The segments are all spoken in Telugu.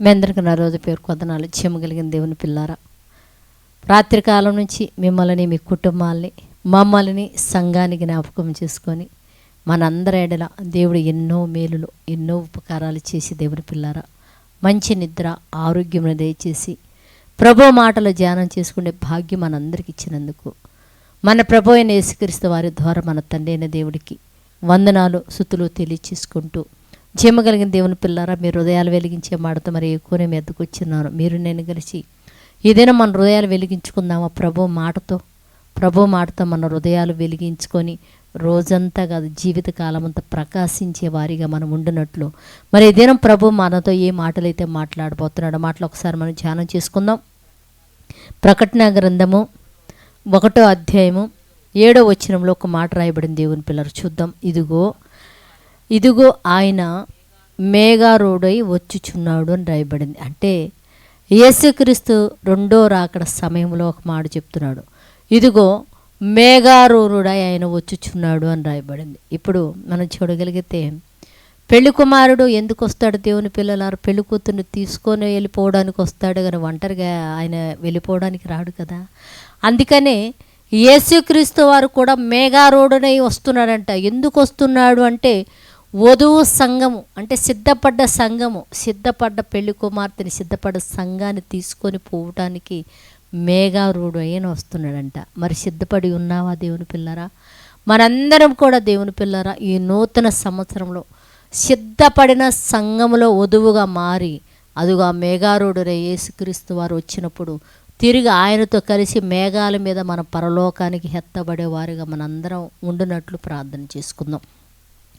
మీ అందరికీ నా రోజు పేరు కొదనాలు. చెమ్మగలిగిన దేవుని పిల్లారా. రాత్రికాలం నుంచి మిమ్మల్ని మీ కుటుంబాల్ని మమ్మల్ని సంఘానికి జ్ఞాపకం చేసుకొని మనందరి ఎడల దేవుడు ఎన్నో మేలులు ఎన్నో ఉపకారాలు చేసి దేవుని పిల్లారా. మంచి నిద్ర ఆరోగ్యం దయచేసి ప్రభు మాటలు ధ్యానం చేసుకునే భాగ్యం మనందరికి ఇచ్చినందుకు. మన ప్రభు అయిన యేసుక్రీస్తు వారి ద్వారా మన తండ్రి అయిన దేవుడికి వందనాలు సుతులు తెలియచేసుకుంటూ జీమగలిగిన దేవుని పిల్లారా మీరు హృదయాలు వెలిగించే మాటతో మరి ఎక్కువనే మీ ఎద్దుకు వచ్చినారు మీరు నేను కలిసి ఏదైనా మన హృదయాలు వెలిగించుకుందామా ప్రభు మాటతో? ప్రభు మాటతో మన హృదయాలు వెలిగించుకొని రోజంతా కాదు జీవితకాలం అంతా ప్రకాశించే వారిగా మనం ఉండినట్లు. మరి ఏదైనా ప్రభు మనతో ఏ మాటలైతే మాట్లాడబోతున్నాడో మాటలు ఒకసారి మనం ధ్యానం చేసుకుందాం. ప్రకటన గ్రంథము ఒకటో అధ్యాయము ఏడో వచనంలో ఒక మాట రాయబడిన దేవుని పిల్లలు. చూద్దాం. ఇదిగో ఇదిగో ఆయన మేఘారూఢై వచ్చుచున్నాడు అని రాయబడింది. అంటే యేసుక్రీస్తు రెండో రాకడ సమయంలో ఒక మాట చెప్తున్నాడు. ఇదిగో మేఘారూరుడై ఆయన వచ్చుచున్నాడు అని రాయబడింది. ఇప్పుడు మనం చూడగలిగితే పెళ్ళి కుమారుడు ఎందుకు వస్తాడు దేవుని పిల్లలారు? పెళ్ళి కూతుర్ని తీసుకొని వెళ్ళిపోవడానికి వస్తాడు కానీ ఒంటరిగా ఆయన వెళ్ళిపోవడానికి రాడు కదా. అందుకనే యేసుక్రీస్తు వారు కూడా మేఘారూఢునై వస్తున్నాడంట. ఎందుకు వస్తున్నాడు అంటే వధువు సంఘము అంటే సిద్ధపడ్డ సంఘము సిద్ధపడ్డ పెళ్ళి కుమార్తెని సిద్ధపడ్డ సంఘాన్ని తీసుకొని పోవటానికి మేఘారూఢు అయిన వస్తున్నాడంట. మరి సిద్ధపడి ఉన్నావా దేవుని పిల్లరా? మనందరం కూడా దేవుని పిల్లరా ఈ నూతన సంవత్సరంలో సిద్ధపడిన సంఘములో వధువుగా మారి అదుగా మేఘారూఢుడై యేసుక్రీస్తు వారు వచ్చినప్పుడు తిరిగి ఆయనతో కలిసి మేఘాల మీద మన పరలోకానికి హెత్తబడే వారిగా మనందరం ఉండునట్లు ప్రార్థన చేసుకుందాం.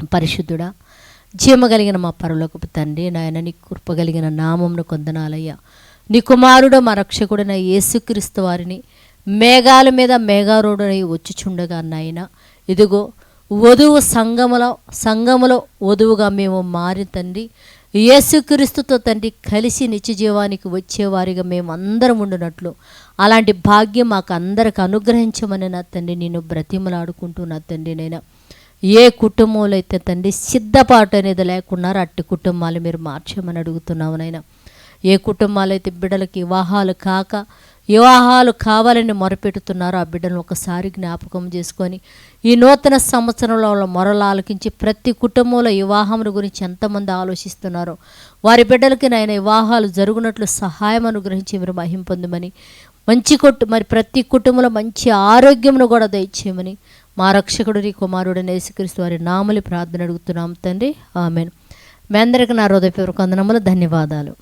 పరిశుద్ధుడా జీవగలిగిన మా పరలోకపు తండ్రి నాయన నీ కృపగలిగిన నామంను కొందనాలయ్యా. నీ కుమారుడు మా రక్షకుడైన యేసుక్రీస్తు వారిని మేఘాల మీద మేఘారూఢుడై వచ్చుచుండగా నాయన. ఇదిగో వధువు సంగములో సంగములో వధువుగా మేము మారి తండ్రి యేసుక్రీస్తుతో తండ్రి కలిసి నిత్య జీవానికి వచ్చేవారిగా మేము అందరం ఉండినట్లు. అలాంటి భాగ్యం మాకు అందరికి అనుగ్రహించమని నా తండ్రి నేను బ్రతిమలాడుకుంటూ నా తండ్రి నేను ఏ కుటుంబంలో అయితే తండ్రి సిద్ధపాటు అనేది లేకున్నారో అట్టి కుటుంబాలు మీరు మార్చమని అడుగుతున్నావు నైనా ఏ కుటుంబాలు అయితే బిడ్డలకి వివాహాలు కాక వివాహాలు కావాలని మొరపెడుతున్నారో ఆ బిడ్డలను ఒకసారి జ్ఞాపకం చేసుకొని ఈ నూతన సంవత్సరంలో వాళ్ళ మొరలు ఆలకించి ప్రతి కుటుంబంలో వివాహం గురించి ఎంతమంది ఆలోచిస్తున్నారో వారి బిడ్డలకి నాయన వివాహాలు జరుగునట్లు సహాయం అనుగ్రహించి మీరు మహింపొందమని మంచి కొట్టు మరి ప్రతి కుటుంబంలో మంచి ఆరోగ్యమును కూడా దయచేయమని మా రక్షకుడు నీ కుమారుడు యేసుక్రీస్తు వారి నామలి ప్రార్థన అడుగుతున్నాం తండ్రి. ఆమెను. మీ అందరికీ నా హృదయపూర్వక వందనములు ధన్యవాదాలు.